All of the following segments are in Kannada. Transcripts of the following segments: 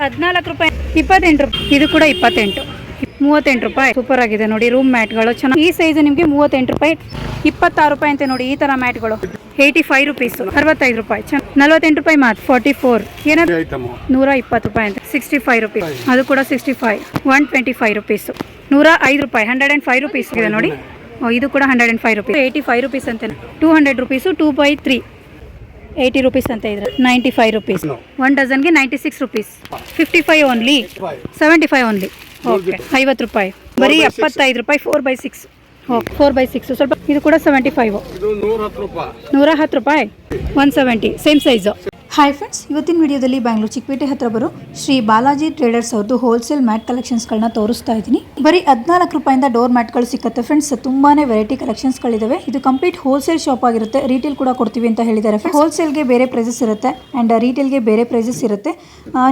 ಹದಿನಾಲ್ಕು ರೂಪಾಯಿ. ಇಪ್ಪತ್ತೆಂಟು ರೂಪಾಯಿ ಇದು ಕೂಡ ಇಪ್ಪತ್ತೆಂಟು. ಮೂವತ್ತೆಂಟು ರೂಪಾಯಿ. ಸೂಪರ್ ಆಗಿದೆ ನೋಡಿ ರೂಮ್ ಮ್ಯಾಟ್ಗಳು ಚೆನ್ನಾಗಿ ಈ ಸೈಜ್ ನಿಮಗೆ ಮೂವತ್ತೆಂಟು ರೂಪಾಯಿ ಇಪ್ಪತ್ತಾರು ರೂಪಾಯಿ ಅಂತೆ ನೋಡಿ ಈ ತರ ಮ್ಯಾಟ್ಗಳು ಏಯ್ಟಿ ಫೈವ್ ರುಪೀಸ್ ಅರವತ್ತೈದು ರೂಪಾಯಿ. ಚೆನ್ನ ನಲ್ವತ್ತೆಂಟು ರೂಪಾಯಿ ಮಾತು ಫೋರ್ಟಿ ಫೋರ್ ಏನಾದ್ರು ನೂರ ಇಪ್ಪತ್ತು ರೂಪಾಯಿ ಅಂತ ಸಿಕ್ಸ್ಟಿ ಫೈವ್ ರುಪೀಸ್ ಅದು ಕೂಡ sixty five one twenty five rupees ನೂರ ಐದು ರೂಪಾಯಿ ಹಂಡ್ರೆಡ್ ಆ್ಯಂಡ್ ಫೈವ್ ರುಪೀಸ್ ಇದೆ ನೋಡಿ. ಇದು. ಕೂಡ hundred and five rupees eighty five rupees ಅಂತ two hundred rupees two by three eighty rupees ಅಂತ ಇದ್ರೆ ninety five rupees. One ಡಜನ್ಗೆ ninety six rupees. Fifty five only seventy five only okay ಐವತ್ತು ರೂಪಾಯಿ. ಬರೀ ಎಪ್ಪತ್ತೈದು ರೂಪಾಯಿ four by six okay four by six ಸ್ವಲ್ಪ ಇದು ಕೂಡ ಸೆವೆಂಟಿ ಫೈವ್ ನೂರ ಹತ್ತು ರೂಪಾಯಿ. One seventy same size hi friends ಇವತ್ತಿನ ವಿಡಿಯೋದಲ್ಲಿ ಬ್ಯಾಂಗ್ಳೂರು ಚಿಕ್ಕಪೇಟೆ ಹತ್ರ ಬರೋ ಶ್ರೀ ಬಾಲಾಜಿ ಟ್ರೇಡರ್ಸ್ ಅವ್ರದ್ದು ಹೋಲ್ಸೇಲ್ ಮ್ಯಾಟ್ ಕಲೆಕ್ಷನ್ಸ್ಗಳನ್ನ ತೋರಿಸ್ತಾ ಇದ್ದೀನಿ. ಬರೀ ಹದಿನಾಲ್ಕು ರೂಪಾಯಿಂದ ಡೋರ್ ಮ್ಯಾಟ್ಗಳು ಸಿಕ್ಕತ್ತೆ ಫ್ರೆಂಡ್ಸ್ ತುಂಬಾನೇ ವೆರೈಟಿ ಕಲೆಕ್ಷನ್ಸ್ಗಳಿದಾವೆ ಇದು ಕಂಪ್ಲೀಟ್ ಹೋಲ್ಸೇಲ್ ಶಾಪ್ ಆಗಿರುತ್ತೆ. ರೀಟೇಲ್ ಕೂಡ ಕೊಡ್ತೀವಿ ಅಂತ ಹೇಳಿದ್ದಾರೆ ಹೋಲ್ಸೇಲ್ಗೆ ಬೇರೆ ಪ್ರೈಸಸ್ ಇರುತ್ತೆ ಆ್ಯಂಡ್ ರೀಟೇಲ್ಗೆ ಬೇರೆ ಪ್ರೈಸಸ್ ಇರುತ್ತೆ.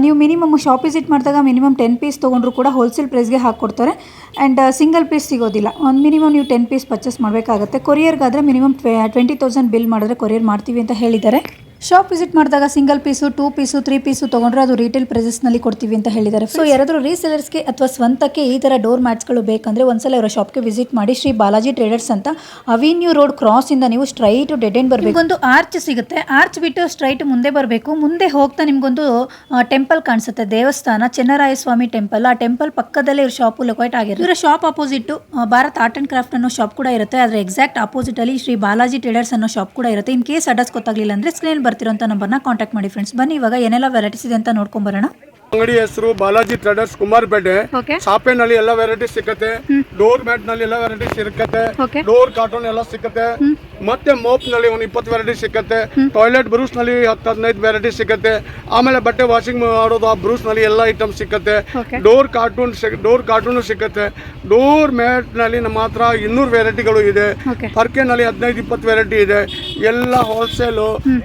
ನೀವು ಮಿನಿಮಮ್ ಶಾಪ್ ವಿಸಿಟ್ ಮಾಡಿದಾಗ ಮಿನಿಮಮ್ ಟೆನ್ ಪೀಸ್ ತೊಗೊಂಡ್ರು ಕೂಡ ಹೋಲ್ಸೇಲ್ ಪ್ರೈಸ್ಗೆ ಹಾಕ್ಕೊಡ್ತಾರೆ ಆ್ಯಂಡ್ ಸಿಂಗಲ್ ಪೀಸ್ ಸಿಗೋದಿಲ್ಲ. ಒಂದು ಮಿನಿಮಮ್ ನೀವು ಟೆನ್ ಪೀಸ್ ಪರ್ಚೇಸ್ ಮಾಡಬೇಕಾಗುತ್ತೆ. ಕೊರಿಯರ್ಗಾದರೆ ಮಿನಿಮಮ್ ಟ್ವೆಂಟಿ ತೌಸಂಡ್ ಬಿಲ್ ಮಾಡಿದ್ರೆ ಕೊರಿಯರ್ ಮಾಡ್ತೀವಿ ಅಂತ ಹೇಳಿದ್ದಾರೆ. ಶಾಪ್ ವಿಸಿಟ್ ಮಾಡಿದಾಗ single piece two piece three piece ತೊಗೊಂಡ್ರೆ ಅದು ರಿಟೇಲ್ ಪ್ರೈಸಸ್ನಲ್ಲಿ ಕೊಡ್ತೀವಿ ಅಂತ ಹೇಳಿದ್ದಾರೆ ಸೊ ಯಾರಾದರೂ ರೀಸೆಲರ್ಸ್ಗೆ ಅಥವಾ ಸ್ವಂತಕ್ಕೆ ಈ ಥರ ಡೋರ್ ಮ್ಯಾಟ್ಸ್ಗಳು ಬೇಕಂದರೆ ಒಂದ್ಸಲ ಅವರ ಶಾಪ್ಗೆ ವಿಸಿಟ್ ಮಾಡಿ ಶ್ರೀ ಬಾಲಾಜಿ ಟ್ರೇಡರ್ಸ್ ಅಂತ ಅವಿನ್ಯೂ ರೋಡ್ ಕ್ರಾಸ್ ಇಂದ ನೀವು ಸ್ಟ್ರೈಟ್ ಡೆಡ್ ಎಂಡ್ ಬರಬೇಕು. ಒಂದು ಆರ್ಚ್ ಸಿಗುತ್ತೆ. ಆರ್ಚ್ ಬಿಟ್ಟು ಸ್ಟ್ರೈಟ್ ಮುಂದೆ ಬರಬೇಕು. ಮುಂದೆ ಹೋಗ್ತಾ ನಿಮ್ಗೊಂದು ಟೆಂಪಲ್ ಕಾಣಿಸುತ್ತೆ. ದೇವಸ್ಥಾನ ಚೆನ್ನರಾಯ ಸ್ವಾಮಿ ಟೆಂಪಲ್ ಆ ಟೆಂಪಲ್ ಪಕ್ಕದಲ್ಲೇ ಇವ್ರ ಶಾಪು ಲೊಕೇಟ್ ಆಗಿರುತ್ತೆ. ಇವರ shop opposite Bharat art and craft ಅನ್ನೋ ಶಾಪ್ ಕೂಡ ಇರುತ್ತೆ. ಅದರ ಎಕ್ಸಾಕ್ಟ್ ಅಪೋಸಿಟ್ ಅಲ್ಲಿ ಶ್ರೀ ಬಾಲಾಜಿ ಟ್ರೇಡರ್ಸ್ ಅನ್ನೋ ಶಾಪ್ ಕೂಡ ಇರುತ್ತೆ. ಇನ್ ಕೇಸ್ ಅಡ್ರೆಸ್ ಗೊತ್ತಾಗ್ಲಿಲ್ಲ ಅಂದ್ರೆ ಸ್ಕ್ರೀನ್ ಬರ್ತಿರೋಂಥ ನಂಬರ್ನ ಕಾಂಟ್ಯಾಕ್ಟ್ ಮಾಡಿ ಫ್ರೆಂಡ್ಸ್ ಬನ್ನಿ ಇವಾಗ ಏನೆಲ್ಲ ವೆರೈಟೀಸ್ ಇದೆ ಅಂತ ನೋಡ್ಕೊಂಡ್ ಬರೋಣ. ಅಂಗಡಿ ಹೆಸರು ಬಾಲಾಜಿ ಟ್ರೇಡರ್ಸ್ ಕುಮಾರ್ಪೇಟೆ ಓಕೆ ಚಾಪೆನಲ್ಲಿ ಎಲ್ಲ ವೆರೈಟಿ ಸಿಕ್ಕತ್ತೆ. ಡೋರ್ ಮ್ಯಾಟ್ನಲ್ಲಿ ಎಲ್ಲ ವೆರೈಟಿ ಸಿಕ್ಕತ್ತೆ. ಡೋರ್ ಕಾಟನ್ ಎಲ್ಲ ಸಿಕ್ಕತ್ತೆ. ಮತ್ತೆ ಮೋಪ್ನಲ್ಲಿ ಒಂದು ಇಪ್ಪತ್ತು ವೆರೈಟಿ ಸಿಕ್ಕತ್ತೆ. ಟಾಯ್ಲೆಟ್ ಬ್ರೂಸ್ನಲ್ಲಿ ಹತ್ತು ಹದಿನೈದು ವೆರೈಟಿ ಸಿಕ್ಕತ್ತೆ. ಆಮೇಲೆ ಬಟ್ಟೆ ವಾಷಿಂಗ್ ಮಾಡೋದು ಆ ಬ್ರೂಸ್ನಲ್ಲಿ ಎಲ್ಲ ಐಟಮ್ ಸಿಕ್ಕತ್ತೆ. ಡೋರ್ ಕಾರ್ಟೂನ್ ಡೋರ್ ಕಾರ್ಟೂನ್ ಸಿಕ್ಕತ್ತೆ. ಡೋರ್ ಮ್ಯಾಟ್ನಲ್ಲಿ ನಮ್ಮ ಹತ್ರ ಇನ್ನೂರು ವೆರೈಟಿಗಳು ಇದೆ. ಪರ್ಕೆ ನಲ್ಲಿ ಹದಿನೈದು ಇಪ್ಪತ್ತು ವೆರೈಟಿ ಇದೆ. ಎಲ್ಲ ಹೋಲ್ಸೇಲ್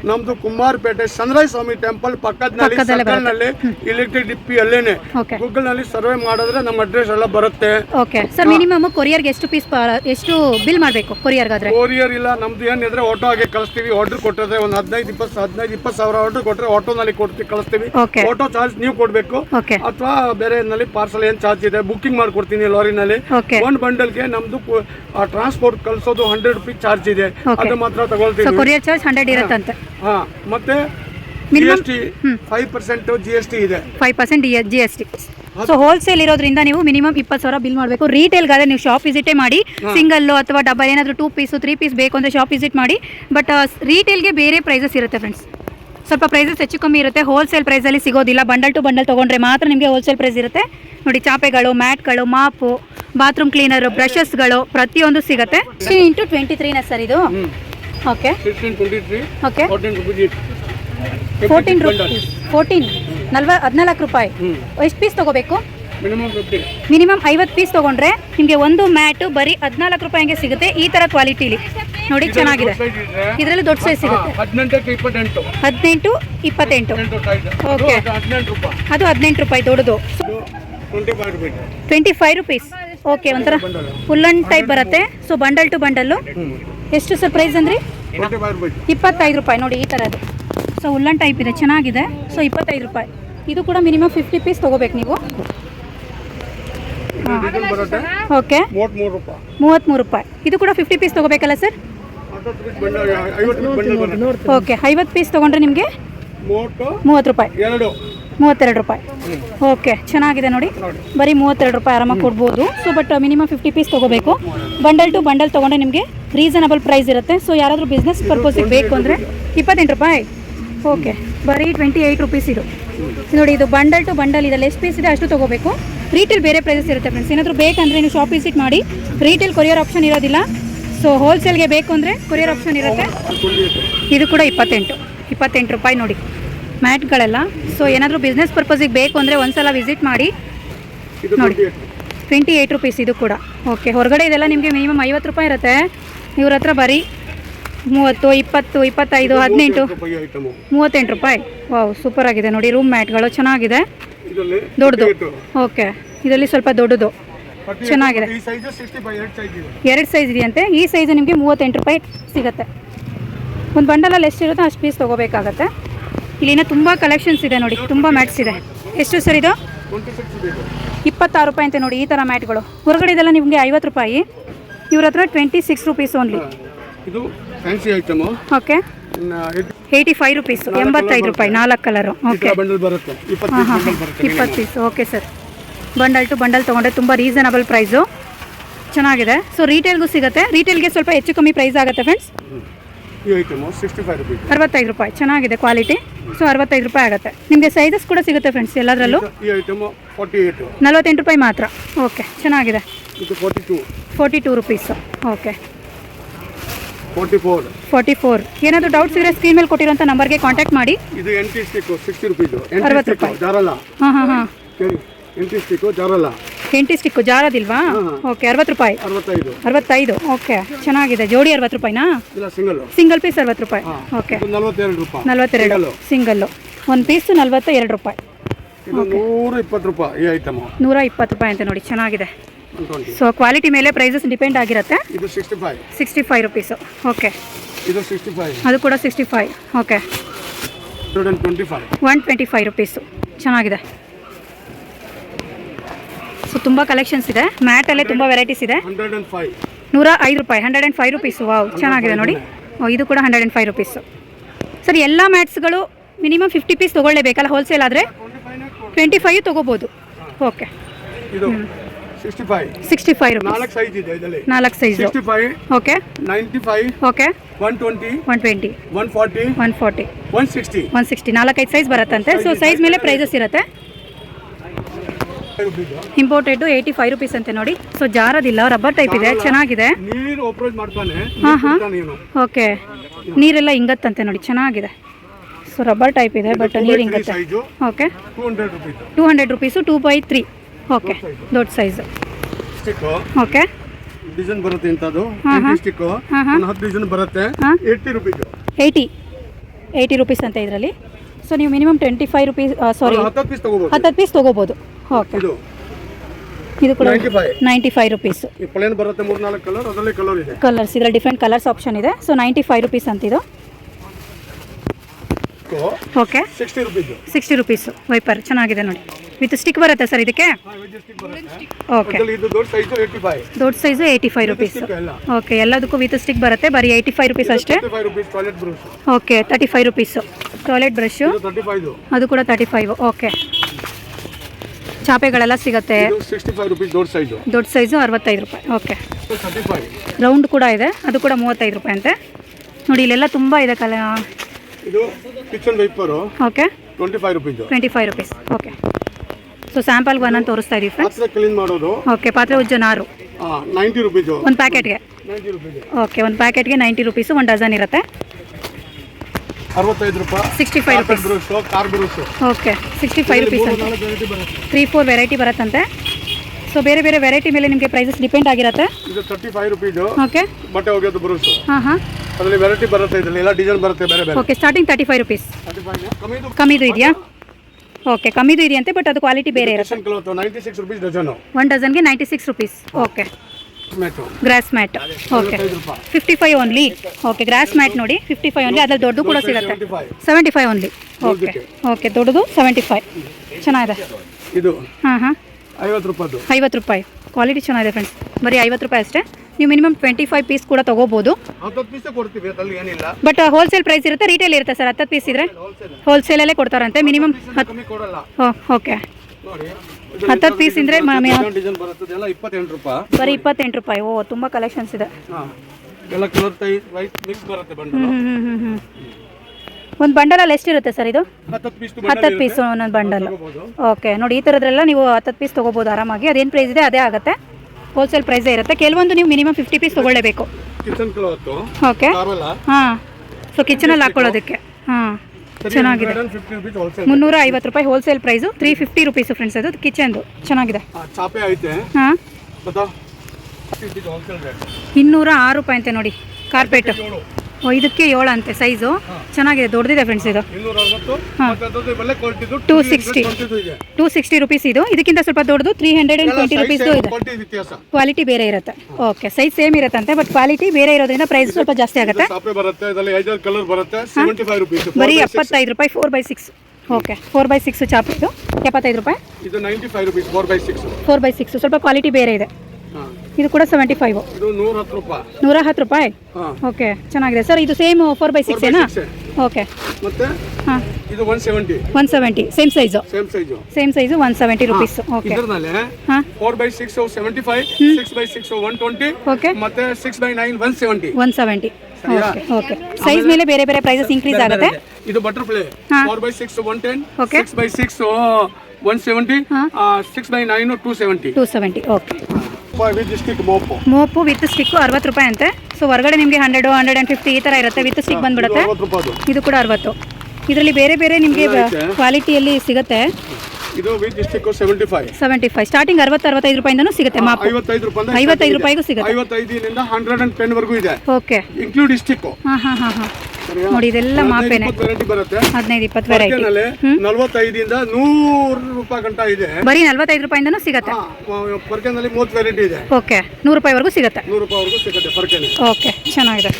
ನಮ್ದು ಕುಮಾರಪೇಟೆ ಸನ್ರೈಸ್ ಸ್ವಾಮಿ ಟೆಂಪಲ್ ಪಕ್ಕದಲ್ಲಿ ಪಕ್ಕದಲ್ಲೇ ಸರ್ಕಲ್ನಲ್ಲಿ ಇಲೆಕ್ಟ್ರಿಕ್ ಡಿಪ್ಪಿ ಅಲ್ಲೇನೆ ಗೂಗಲ್ನಲ್ಲಿ ಸರ್ವೆ ಮಾಡಿದ್ರೆ ನಮ್ಮ ಅಡ್ರೆಸ್ ಎಲ್ಲ ಬರುತ್ತೆ. ಓಕೆ ಸರ್ ಮಿನಿಮಮ್ ಕೊರಿಯರ್ಗೆ ಎಷ್ಟು ಪೀಸ್ ಎಷ್ಟು ಬಿಲ್ ಮಾಡಬೇಕು ಕೊರಿಯರ್ಗಾದ್ರೆ ಕೊರಿಯರ್ ಇಲ್ಲ ನಮ್ದು ಏನಿದ್ರೆ ಆಟೋ ಆಗಿ ಕಳಿಸ್ತೀವಿ. ಆರ್ಡರ್ ಕೊಟ್ಟಿದ್ರೆ ಒಂದು ಹದಿನೈದು ಇಪ್ಪತ್ತು ಹದಿನೈದು ಇಪ್ಪತ್ತು ಸಾವಿರ ಆರ್ಡರ್ ಕೊಟ್ಟರೆ ಆಟೋನಲ್ಲಿ ಕೊಡ್ತೀವಿ ಕಳಿಸ್ತೀವಿ. ಆಟೋ ಚಾರ್ಜ್ ನೀವು ಕೊಡಬೇಕು. ಅಥವಾ ಬೇರೆ ನಲ್ಲಿ ಪಾರ್ಸಲ್ ಏನ್ ಚಾರ್ಜ್ ಇದೆ ಬುಕಿಂಗ್ ಮಾಡ್ಕೊಡ್ತೀನಿ ಲಾರಿನಲ್ಲಿ ಒಂದ್ ಒಂದು ಬಂಡಲ್ಗೆ ನಮ್ದು ಟ್ರಾನ್ಸ್ಪೋರ್ಟ್ ಕಳಿಸೋದು ಹಂಡ್ರೆಡ್ ರುಪೀಸ್ ಚಾರ್ಜ್ ಇದೆ. ಅದು ಮಾತ್ರ ಸೊ ಕೊರಿಯರ್ ಚಾರ್ಜ್ ಹಂಡ್ರೆಡ್ ಇರುತ್ತಂತೆ. ಹಾ ಮತ್ತೆ G Minimum- S T five percent G S T ಇದೆ. Five percent G S T so wholesale ಇರೋದ್ರಿಂದ ನೀವು ಮಿನಿಮಮ್ ಇಪ್ಪತ್ತು ಸಾವಿರ ಬಿಲ್ ಮಾಡಬೇಕು. ಗಾದ್ರೆ ನೀವು ಶಾಪ್ ವಿಸಿಟೇ ಮಾಡಿ ಸಿಂಗಲ್ಲು ಅಥವಾ ಡಬಲ್ ಏನಾದರೂ ಟೂ ಪೀಸು ತ್ರೀ ಪೀಸ್ ಬೇಕು ಅಂದರೆ ಶಾಪ್ ವಿಸಿಟ್ ಮಾಡಿ. ಬಟ್ ರೀಟೇಲ್ಗೆ ಬೇರೆ ಪ್ರೈಸಸ್ ಇರುತ್ತೆ ಫ್ರೆಂಡ್ಸ್ ಸ್ವಲ್ಪ ಪ್ರೈಸಸ್ ಹೆಚ್ಚು ಕಮ್ಮಿ ಇರುತ್ತೆ. ಹೋಲ್ಸೇಲ್ ಪ್ರೈಸಲ್ಲಿ ಸಿಗೋದಿಲ್ಲ. ಬಂಡಲ್ ಟು ಬಂಡಲ್ ತೊಗೊಂಡ್ರೆ ಮಾತ್ರ ನಿಮಗೆ ಹೋಲ್ಸೇಲ್ ಪ್ರೈಸ್ ಇರುತ್ತೆ. ನೋಡಿ ಚಾಪೆಗಳು ಮ್ಯಾಟ್ಗಳು ಮಾಪು ಬಾತ್ರೂಮ್ ಕ್ಲೀನರು ಬ್ರಷಸ್ಗಳು ಪ್ರತಿಯೊಂದು ಸಿಗುತ್ತೆ. ಇಂಟು ಟ್ವೆಂಟಿ ತ್ರೀನ ಸರ್ ಇದು. Okay okay fourteen rupees fourteen ನಲ್ವ ಹದಿನಾಲ್ಕು ರೂಪಾಯಿ. ಎಷ್ಟು ಪೀಸ್ ತೊಗೋಬೇಕು? ಮಿನಿಮಮ್ ಐವತ್ತು ಪೀಸ್ ತೊಗೊಂಡ್ರೆ ನಿಮಗೆ ಒಂದು ಮ್ಯಾಟು ಬರೀ ಹದಿನಾಲ್ಕು ರೂಪಾಯಿಗೆ ಸಿಗುತ್ತೆ. ಈ ಥರ ಕ್ವಾಲಿಟಿಲಿ ನೋಡಿ ಚೆನ್ನಾಗಿದೆ. ಇದರಲ್ಲಿ ದೊಡ್ಡ ಸೈಜ್ ಸಿಗುತ್ತೆ. ಹದಿನೆಂಟು ಇಪ್ಪತ್ತೆಂಟು. ಓಕೆ ಅದು ಹದಿನೆಂಟು ರೂಪಾಯಿ. ದೊಡ್ಡದು. ಟ್ವೆಂಟಿ ಫೈವ್ ರುಪೀಸ್ ಓಕೆ ಒಂಥರ ಫುಲ್ ಅಂಡ್ ಟೈಪ್ ಬರುತ್ತೆ. ಸೊ ಬಂಡಲ್ ಟು ಬಂಡಲ್ಲು ಎಷ್ಟು ಸರ್ ಪ್ರೈಸ್ ಅಂದರೆ ಇಪ್ಪತ್ತೈದು ರೂಪಾಯಿ. ನೋಡಿ ಈ ಥರದ್ದು ಸೊ ಉಲ್ಲನ್ ಟೈಪ್ ಇದೆ ಚೆನ್ನಾಗಿದೆ. ಸೊ ಇಪ್ಪತ್ತೈದು ರೂಪಾಯಿ. ಇದು ಕೂಡ ಮಿನಿಮಮ್ ಫಿಫ್ಟಿ ಪೀಸ್ ತೊಗೋಬೇಕು ನೀವು. ಓಕೆ ಮೂವತ್ತ್ಮೂರು ರೂಪಾಯಿ. ಇದು ಕೂಡ ಫಿಫ್ಟಿ ಪೀಸ್ ತೊಗೋಬೇಕಲ್ಲ ಸರ್ ಓಕೆ ಐವತ್ತು ಪೀಸ್ ತೊಗೊಂಡ್ರೆ ನಿಮಗೆ? ಮೂವತ್ತು ರೂಪಾಯಿ. ಮೂವತ್ತೆರಡು ರೂಪಾಯಿ. ಓಕೆ ಚೆನ್ನಾಗಿದೆ ನೋಡಿ. ಬರೀ ಮೂವತ್ತೆರಡು ರೂಪಾಯಿ ಆರಾಮಾಗಿ ಕೊಡ್ಬೋದು. So but minimum fifty piece ತೊಗೋಬೇಕು. ಬಂಡಲ್ ಟು ಬಂಡಲ್ ತೊಗೊಂಡ್ರೆ ನಿಮಗೆ ರೀಸನಬಲ್ ಪ್ರೈಸ್ ಇರುತ್ತೆ. ಸೊ ಯಾರಾದರೂ ಬಿಸ್ನೆಸ್ ಪರ್ಪೋಸಿಗೆ ಬೇಕು ಅಂದರೆ ಇಪ್ಪತ್ತೆಂಟು ರೂಪಾಯಿ. ಓಕೆ ಬರೀ ಟ್ವೆಂಟಿ ಏಯ್ಟ್ ರುಪೀಸ್ ಇದು. ನೋಡಿ, ಇದು ಬಂಡಲ್ ಟು ಬಂಡಲ್ ಇದೆ ಎಷ್ಟು ಪೀಸ್ ಇದೆ ಅಷ್ಟು ತೊಗೋಬೇಕು. ರೀಟೇಲ್ ಬೇರೆ ಪ್ರೈಸಸ್ ಇರುತ್ತೆ ಫ್ರೆಂಡ್ಸ್ ಏನಾದರೂ ಬೇಕಂದರೆ ನೀವು ಶಾಪ್ ವಿಸಿಟ್ ಮಾಡಿ. ರೀಟೇಲ್ ಕೊರಿಯರ್ ಆಪ್ಷನ್ ಇರೋದಿಲ್ಲ. ಸೊ ಹೋಲ್ಸೇಲ್ಗೆ ಬೇಕು ಅಂದರೆ ಕೊರಿಯರ್ ಆಪ್ಷನ್ ಇರುತ್ತೆ. ಇದು ಕೂಡ ಇಪ್ಪತ್ತೆಂಟು. ಇಪ್ಪತ್ತೆಂಟು ರೂಪಾಯಿ ನೋಡಿ. ಮ್ಯಾಟ್ಗಳೆಲ್ಲ ಸೊ ಏನಾದರೂ ಬಿಸ್ನೆಸ್ ಪರ್ಪಸಿಗೆ ಬೇಕು ಅಂದರೆ ಒಂದ್ಸಲ ವಿಸಿಟ್ ಮಾಡಿ. ನೋಡಿ. ಟ್ವೆಂಟಿ ಏಯ್ಟ್ ರುಪೀಸ್ ಇದು ಕೂಡ. ಓಕೆ ಹೊರಗಡೆ ಇದೆಲ್ಲ ನಿಮಗೆ ಮಿನಿಮಮ್ ಐವತ್ತು ರೂಪಾಯಿ ಇರುತ್ತೆ. ಇವ್ರ ಹತ್ರ ಬರೀ ಮೂವತ್ತು ಇಪ್ಪತ್ತು ಇಪ್ಪತ್ತೈದು ಹದಿನೆಂಟು ಮೂವತ್ತೆಂಟು ರೂಪಾಯಿ. ವಾವ್ ಸೂಪರ್ ಆಗಿದೆ ನೋಡಿ ರೂಮ್ ಮ್ಯಾಟ್ಗಳು ಚೆನ್ನಾಗಿದೆ. ದೊಡ್ಡದು. ಓಕೆ ಇದರಲ್ಲಿ ಸ್ವಲ್ಪ ದೊಡ್ಡದು. ಚೆನ್ನಾಗಿದೆ. ಎರಡು ಸೈಜ್ ಇದೆಯಂತೆ. ಈ ಸೈಜ್ ನಿಮಗೆ ಮೂವತ್ತೆಂಟು ರೂಪಾಯಿ ಸಿಗುತ್ತೆ. ಒಂದು ಬಂಡಲಲ್ಲಿ ಎಷ್ಟಿರುತ್ತೋ ಅಷ್ಟು ಪೀಸ್ ತೊಗೋಬೇಕಾಗತ್ತೆ. ಇಲ್ಲಿನ ತುಂಬ ಕಲೆಕ್ಷನ್ಸ್ ಇದೆ ನೋಡಿ ತುಂಬ ಮ್ಯಾಟ್ಸ್ ಇದೆ. ಎಷ್ಟು ಸರ್ ಇದು? ಇಪ್ಪತ್ತಾರು ರೂಪಾಯಿ ಅಂತೆ ನೋಡಿ ಈ ಥರ ಮ್ಯಾಟ್ಗಳು ಹೊರಗಡೆ ಇದೆಲ್ಲ ನಿಮಗೆ ಐವತ್ತು ರೂಪಾಯಿ. ಇವ್ರ ಹತ್ರ ಟ್ವೆಂಟಿ ಸಿಕ್ಸ್ ರುಪೀಸ್ ಓನ್ಲಿ ಇದು fancy item okay eighty five rupees ಎಂಬತ್ತೈದು ರೂಪಾಯಿ ನಾಲ್ಕು ಕಲರು ಓಕೆ ಇಪ್ಪತ್ತು ಪೀಸ್ ಹಾಂ. ಬಂಡಲ್ ಬರುತ್ತೆ ಇಪ್ಪತ್ತು piece okay sir bundle to bundle ತೊಗೊಂಡ್ರೆ ತುಂಬ ರೀಸನಬಲ್ ಪ್ರೈಸು ಚೆನ್ನಾಗಿದೆ. ಸೊ ರೀಟೇಲ್ಗೂ ಸಿಗುತ್ತೆ. ರೀಟೇಲ್ಗೆ ಸ್ವಲ್ಪ ಹೆಚ್ಚು ಕಮ್ಮಿ ಪ್ರೈಸ್ ಆಗುತ್ತೆ ಫ್ರೆಂಡ್ಸ್ ಅರವತ್ತೈದು ರೂಪಾಯಿ. ಚೆನ್ನಾಗಿದೆ ಕ್ವಾಲಿಟಿ ಸೊ ಅರವತ್ತೈದು ರೂಪಾಯಿ ಆಗುತ್ತೆ. ನಿಮಗೆ ಸೈಜಸ್ ಕೂಡ ಸಿಗುತ್ತೆ ಫ್ರೆಂಡ್ಸ್ ಎಲ್ಲದರಲ್ಲೂ. ನಲ್ವತ್ತೆಂಟು ರೂಪಾಯಿ ಮಾತ್ರ. ಓಕೆ ಚೆನ್ನಾಗಿದೆ. ಇದು forty two forty two rupees okay forty four forty four ಏನಾದರೂ ಡೌಟ್ಸ್ ಇದ್ರೆ ಸ್ಕ್ರೀನ್ ಮೇಲೆ ಕೊಟ್ಟಿರೋಂಥ ನಂಬರ್ಗೆ ಕಾಂಟ್ಯಾಕ್ಟ್ ಮಾಡಿ. ಇದು ಎಂಟಿ ಸ್ಟಿಕ್ಕು ಸಿಕ್ಸ್ಟಿ ರುಪೀಸು ಅರವತ್ತು ರೂಪಾಯಿ. ಜಾರಲ್ಲ. ಹಾಂ ಹಾಂ ಹಾಂ. ಕೇಳಿ ಎಂಟಿ ಸ್ಟಿಕ್ಕು ಜಾರಲ್ಲ. ಎಂಟಿ ಸ್ಟಿಕ್ಕು ಜಾರದಿಲ್ವಾ? ಓಕೆ ಅರವತ್ತು ರೂಪಾಯಿ. ಅರವತ್ತೈದು. ಅರವತ್ತೈದು. ಓಕೆ ಚೆನ್ನಾಗಿದೆ. ಜೋಡಿ ಅರವತ್ತು ರೂಪಾಯಿನಾ? ಇಲ್ಲ ಸಿಂಗಲ್ ಸಿಂಗಲ್ ಪೀಸ್ ಅರವತ್ತು ರೂಪಾಯಿ. ಓಕೆ ನಲ್ವತ್ತೆರಡು ರೂಪಾಯಿ. ನಲ್ವತ್ತೆರಡು. ಸಿಂಗಲ್ಲು ಒಂದು ಪೀಸು ನಲ್ವತ್ತ ಎರಡು ರೂಪಾಯಿ. ಇದು ನೂರ ಇಪ್ಪತ್ತು ರೂಪಾಯಿ ಈ ಐಟಮು ನೂರ ಇಪ್ಪತ್ತು ರೂಪಾಯಿ ಅಂತ ನೋಡಿ ಚೆನ್ನಾಗಿದೆ. ಸೊ ಕ್ವಾಲಿಟಿ ಮೇಲೆ ಪ್ರೈಸಸ್ ಡಿಪೆಂಡ್ ಆಗಿರುತ್ತೆ. ಇದು sixty five sixty five rupees okay ಇದು ಸಿಕ್ಸ್ಟಿ ಫೈವ್ ಅದು ಕೂಡ sixty five okay twenty five one twenty five rupees ಚೆನ್ನಾಗಿದೆ. ಸೊ ತುಂಬ ಕಲೆಕ್ಷನ್ಸ್ ಇದೆ. ಮ್ಯಾಟಲ್ಲೇ ತುಂಬ ವೆರೈಟೀಸ್ ಇದೆ. ನೂರ ಐದು ರೂಪಾಯಿ hundred and five rupees wow ಚೆನ್ನಾಗಿದೆ ನೋಡಿ. ಓ ಇದು ಕೂಡ hundred and five rupees sir ಎಲ್ಲ ಮ್ಯಾಟ್ಸ್ಗಳು ಮಿನಿಮಮ್ ಫಿಫ್ಟಿ ಪೀಸ್ ತೊಗೊಳ್ಳೇಬೇಕಲ್ಲ ಹೋಲ್ಸೇಲ್ ಆದರೆ? ಟ್ವೆಂಟಿ ಫೈವ್ ತೊಗೋಬೋದು. Okay sixty five sixty five rupees ನಾಲ್ಕು ಸೈಜ್ ಇದೆ ಇದರಲ್ಲಿ. ನಾಲ್ಕು size sixty five okay ninety five okay one twenty one twenty one forty one forty one sixty one sixty ನಾಲ್ಕೈದು ಸೈಜ್ ಬರುತ್ತಂತೆ ಸೊ ಸೈಜ್ ಮೇಲೆ ಪ್ರೈಸಸ್ ಇರುತ್ತೆ. ಇಂಪೋರ್ಟೆಡ್ ಏಯ್ಟಿ ಫೈವ್ ರುಪೀಸ್ ಅಂತೆ ನೋಡಿ. ಸೊ ಜಾರದಿಲ್ಲ ರಬ್ಬರ್ ಟೈಪ್ ಇದೆ ಚೆನ್ನಾಗಿದೆ. ಹಾಂ ಹಾಂ. ಓಕೆ ನೀರೆಲ್ಲ ಇಂಗತ್ತಂತೆ ನೋಡಿ ಚೆನ್ನಾಗಿದೆ. ಸೊ ರಬ್ಬರ್ ಟೈಪ್ ಇದೆ ಬಟ್ ನೀರು ಇಂಗತ್ತೆ. Size okay two hundred rupees two by three okay. ದೊಡ್ಡ ಸೈಜು ಓಕೆ. ಡಿಸೈನ್ ಬರುತ್ತೆ ಇಂಥದ್ದು. ಹಾಂ, ಹಾಂ. ಸ್ಟಿಕ್ಕು ಹಾಂ, ಹಾಂ. ಒಂದು ಹತ್ತು ಡಿಸೈನ್ ಬರುತ್ತೆ. Eighty rupees eighty eighty rupees ಅಂತ ಇದರಲ್ಲಿ. ಸೊ ನೀವು minimum twenty five rupees sorry ಹತ್ತತ್ತು ಪೀಸ್ ತೊಗೋಬೋದು. ಹತ್ತತ್ತು ಪೀಸ್ ತೊಗೋಬೋದು. ಓಕೆ. ಇದು. ಇದು ಕೂಡ ನೈಂಟಿ ಫೈವ್ ರುಪೀಸ್ ಬರುತ್ತೆ ಮೂರು ನಾಲ್ಕು ಕಲರ್ ಅದರಲ್ಲಿ ಕಲರ್ ಇದೆ. ಕಲರ್ಸ್ ಇದರಲ್ಲಿ ಡಿಫ್ರೆಂಟ್ ಕಲರ್ಸ್ ಆಪ್ಷನ್ ಇದೆ. So ninety five rupees ಅಂತಿದು. Okay sixty rupees sixty rupees wiper ಚೆನ್ನಾಗಿದೆ ನೋಡಿ. ವಿತ್ ಸ್ಟಿಕ್ ಬರುತ್ತೆ ಸರ್ ಇದಕ್ಕೆ? ಓಕೆ ದೊಡ್ಡ size eighty five rupees okay ಎಲ್ಲದಕ್ಕೂ ವಿತ್ ಸ್ಟಿಕ್ ಬರುತ್ತೆ. ಬರೀ ಏಯ್ಟಿ ಫೈವ್ ರುಪೀಸ್ ಅಷ್ಟೇ. Okay thirty five rupees toilet brush ಅದು ಕೂಡ ತರ್ಟಿ ಫೈವ್ ಓಕೆ ಚಾಪೆಗಳೆಲ್ಲ ಸಿಗುತ್ತೆ. ದೊಡ್ಡ ಸೈಜು ಅರವತ್ತೈದು ರೂಪಾಯಿ. ಓಕೆ ರೌಂಡ್ ಕೂಡ ಇದೆ. ಅದು ಕೂಡ ಮೂವತ್ತೈದು ರೂಪಾಯಿ ಅಂತೆ. ನೋಡಿ ಇಲ್ಲೆಲ್ಲ ತುಂಬ ಇದೆ ಕಲ ಇದು kitchen wiper okay twenty five rupees twenty five rupees okay so ಸ್ಯಾಂಪಲ್ಗೆ ಒಂದೊಂದು ತೋರಿಸ್ತಾ ಇದೀವಿ ಫ್ರೆಂಡ್ಸ್ ಪಾತ್ರೆ ಕ್ಲೀನ್ ಮಾಡೋದು. ಓಕೆ ಪಾತ್ರೆ ಉಜ್ಜನಾರು ನೈಂಟಿ ರುಪೀಸು ಒಂದು ಪ್ಯಾಕೆಟ್ಗೆ ನೈಂಟಿ ರುಪೀಸ್ ಓಕೆ ಒಂದು ಪ್ಯಾಕೆಟ್ಗೆ ನೈಂಟಿ ರುಪೀಸು ಒಂದು ಡಜನ್ ಇರುತ್ತೆ. ಅರವತ್ತೈದು ರೂಪಾಯಿ. Sixty five rupees car brush okay sixty five rupees ಅಂತ. ನಾಲ್ಕು ವೆರೈಟಿ ಬರುತ್ತೆ. ತ್ರೀ ಫೋರ್ ವೆರೈಟಿ ಬರುತ್ತಂತೆ? ಸೊ ಬೇರೆ ಬೇರೆ ವೆರೈಟಿ ಮೇಲೆ ನಿಮಗೆ ಪ್ರೈಸಸ್ ಡಿಪೆಂಡ್ ಆಗಿರುತ್ತೆ? ಇದು ತರ್ಟಿ ಫೈವ್ ರುಪೀಸು ಓಕೆ ಬಟ್ಟೆ ಹೋಗೋದು ಬರುತ್ತೆ ಹಾಂ ಹಾಂ. ಅದರಲ್ಲಿ ವೆರೈಟಿ ಬರುತ್ತೆ ಇದರಲ್ಲಿ ಎಲ್ಲ ಡಿಸೈನ್ ಬರುತ್ತೆ ಬೇರೆ ಬೇರೆ. Okay starting thirty five rupees ಕಮ್ಮಿದು? ಇದೆಯಾ? ಓಕೆ ಕಮ್ಮಿದು ಇದೆಯಂತೆ ಬಟ್ ಅದು ಕ್ವಾಲಿಟಿ ಬೇರೆ ಇರುತ್ತೆ. Cloth cloth ninety six rupees dozen one ಡಜನ್ಗೆ ninety six rupees okay mat grass mat okay fifty five only okay grass mat ನೋಡಿ ಫಿಫ್ಟಿ ಫೈವ್ ಓನ್ಲಿ ಅದ್ರಲ್ಲಿ ದೊಡ್ಡದು ಕೂಡ ಸಿಗುತ್ತೆ. Seventy five only okay okay ದೊಡ್ಡದು ಸೆವೆಂಟಿ ಫೈವ್ ಚೆನ್ನಾಗಿದೆ. ಇದು. ಹಾಂ ಹಾಂ. ಐವತ್ತು ರೂಪಾಯಿ ಐವತ್ತು ರೂಪಾಯಿ. ಕ್ವಾಲಿಟಿ ಚೆನ್ನಾಗಿದೆ ಫ್ರೆಂಡ್ಸ್ ಬರೀ ಐವತ್ತು ರೂಪಾಯಿ ಅಷ್ಟೇ. ನೀವು ಮಿನಿಮಮ್ ಟ್ವೆಂಟಿ ಫೈವ್ ಪೀಸ್ ಕೂಡ ತಗೋಬಹುದು ಬಟ್ ಹೋಲ್ಸೇಲ್ ಪ್ರೈಸ್ ಇರುತ್ತೆ ರಿಟೇಲ್ ಇರುತ್ತೆ ಸರ್ ಹತ್ತತ್ತು ಪೀಸ್ ಇದ್ರೆ ಹೋಲ್ಸೇಲ್ ಹೋಲ್ಸೇಲಲ್ಲೇ ಕೊಡ್ತಾರಂತೆ ಮಿನಿಮಮ್ ಓಕೆ ಹತ್ತತ್ತು ಪೀಸ್ ಇದ್ರೆ ಬರೀ ಇಪ್ಪತ್ತೆಂಟು ರೂಪಾಯಿ. ಓ ತುಂಬ ಕಲೆಕ್ಷನ್ಸ್ ಇದೆ. ಹ್ಞೂ ಹ್ಞೂ ಹ್ಞೂ ಒಂದು ಬಂಡಲಲ್ಲಿ ಎಷ್ಟಿರುತ್ತೆ ಸರ್ ಇದು? ಹತ್ತತ್ತು ಪೀಸ್ ಒಂದೊಂದು ಬಂಡಲ್. ಓಕೆ ನೋಡಿ ಈ ಥರದ್ರೆಲ್ಲ ನೀವು ಹತ್ತತ್ತು ಪೀಸ್ ತೊಗೋಬೋದು ಆರಾಮಾಗಿ. ಅದೇನು ಪ್ರೈಸ್ ಇದೆ? ಅದೇ ಆಗುತ್ತೆ. ಹೋಲ್ಸೇಲ್ ಪ್ರೈಸೇ ಇರುತ್ತೆ. ಕೆಲವೊಂದು ನೀವು ಮಿನಿಮಮ್ ಫಿಫ್ಟಿ ಪೀಸ್ ತೊಗೊಳ್ಳೇಬೇಕು. ಓಕೆ ಹಾಂ. ಸೊ ಕಿಚನಲ್ಲಿ ಹಾಕ್ಕೊಳ್ಳೋದಕ್ಕೆ ಹಾಂ. ಚೆನ್ನಾಗಿದೆ. ಮುನ್ನೂರ ಐವತ್ತು ರೂಪಾಯಿ wholesale price three fifty rupees friends ಅದು. ಕಿಚನ್ದು ಚೆನ್ನಾಗಿದೆ. ಹಾಂ. ಇನ್ನೂರ ಆರು ರೂಪಾಯಿ ಅಂತೆ ನೋಡಿ. ಕಾರ್ಪೆಟ್ ಇದಕ್ಕೆ ಏಳು ಅಂತೆ ಸೈಜು. ಚೆನ್ನಾಗಿದೆ ದೊಡ್ಡದಿದೆ ಫ್ರೆಂಡ್ಸ್ ಇದು. ಟೂ ಸಿಕ್ಸ್ಟಿ ಹಾ. ಮತ್ತೆ ಅದ್ರದ್ದು ಬೆಲೆ ಕ್ವಾಲಿಟಿದು 260. ಇದೆ ಟೂ ಸಿಕ್ಸ್ಟಿ ರುಪೀಸ್ ಇದು. ಇದಕ್ಕಿಂತ ಸ್ವಲ್ಪ ದೊಡ್ಡದು ತ್ರೀ ಹಂಡ್ರೆಡ್ ಆ್ಯಂಡ್ ಟ್ವೆಂಟಿ ರುಪೀಸ್ದು ಇದೆ. ಕ್ವಾಲಿಟಿ ಬೇರೆ ಇರುತ್ತೆ. ಓಕೆ ಸೈಜ್ ಸೇಮ್ ಇರುತ್ತಂತೆ ಬಟ್ ಕ್ವಾಲಿಟಿ ಬೇರೆ ಇರೋದ್ರಿಂದ ಪ್ರೈಸ್ ಸ್ವಲ್ಪ ಜಾಸ್ತಿ ಆಗುತ್ತೆ. ಬರೀ ಎಪ್ಪತ್ತೈದು ರೂಪಾಯಿ four by six okay four by six chop ಇದು. ಎಪ್ಪತ್ತೈದು ರೂಪಾಯಿ. ಫೋರ್ ಬೈ ಸಿಕ್ಸ್ ಸ್ವಲ್ಪ ಕ್ವಾಲಿಟಿ ಬೇರೆ ಇದೆ. ಇದು ಕೂಡ ಸೆವೆಂಟಿ ಫೈವ್ ಇದು ನೂರ ಹತ್ತು ರೂಪಾಯಿ? ಓಕೆ ಚೆನ್ನಾಗಿದೆ. ಸರ್ ಇದು ಸೇಮ್ ಫೋರ್ ಬೈ ಸಿಕ್ಸ್ ಏನಾ? ಓಕೆ ಮತ್ತೆ ಹಾಂ. ಇದು one seventy same size same size one seventy rupees okay ಹಾಂ. Four by six seventy five six by six one twenty okay ಮತ್ತೆ six by nine one seventy one seventy? Okay okay size ಮೇಲೆ ಬೇರೆ ಬೇರೆ ಪ್ರೈಸಸ್ ಇನ್ಕ್ರೀಸ್ ಆಗುತ್ತೆ. ಇದು butterfly. Four by six one ten. Six by six one seventy. Six by nine two seventy two seventy okay mop. Mop with stick ಅರವತ್ತು ರೂಪಾಯಿ ಅಂತೆ. ಸೊ ಹೊರಗಡೆ ನಿಮಗೆ ಹಂಡ್ರೆಡ್ ಹಂಡ್ರೆಡ್ ಆ್ಯಂಡ್ ಫಿಫ್ಟಿ ಈ ಥರ ಇರುತ್ತೆ. ವಿತ್ ಸ್ಟಿಕ್ ಬಂದ್ಬಿಡುತ್ತೆ. ಇದು ಕೂಡ ಅರವತ್ತು. ಇದರಲ್ಲಿ ಬೇರೆ ಬೇರೆ ನಿಮಗೆ ಕ್ವಾಲಿಟಿಯಲ್ಲಿ ಸಿಗುತ್ತೆ. ಇದು with stick seventy five seventy five starting ಅರವತ್ತು ಅರವತ್ತೈದು ರೂಪಾಯಿಂದನೂ ಸಿಗುತ್ತೆ ಮಾಪು. ಐವತ್ತೈದು ರೂಪಾಯಿ ಐವತ್ತೈದು ರೂಪಾಯಿಗೂ ಸಿಗುತ್ತೆ. ಐವತ್ತೈದರಿಂದ ಹಂಡ್ರೆಡ್ ಅಂಡ್ ಟೆನ್ ವರೆಗೂ ಇದೆ. ಓಕೆ ಇನ್ಕ್ಲೂಡ್ ಡಿಸ್ಟಿಕ್ ಹಾಂ ಹಾಂ ಹಾಂ ಹಾಂ. ನೋಡಿ ಇದೆಲ್ಲ ಮಾಪೇನೆ. ಬರುತ್ತೆ. ಹದಿನೈದು ಇಪ್ಪತ್ತು ವೆರೈಟಿ ನಲವತ್ತೈದಿಂದ ನೂರು ರೂಪಾಯಿ ಗಂಟ ಇದೆ. ಬರೀ ನಲ್ವತ್ತೈದು ರೂಪಾಯಿಂದನೂ ಸಿಗುತ್ತೆ. ಪರ್ಕೆನಲ್ಲಿ ಮೂವತ್ತು ವೆರೈಟಿ ಇದೆ. ಓಕೆ ನೂರು ರೂಪಾಯಿವರೆಗೂ ಸಿಗುತ್ತೆ. ನೂರು ರೂಪಾಯಿವರೆಗೂ ಸಿಗುತ್ತೆ ಪರ್ಕೆನಲ್ಲಿ. ಓಕೆ ಚೆನ್ನಾಗಿದೆ.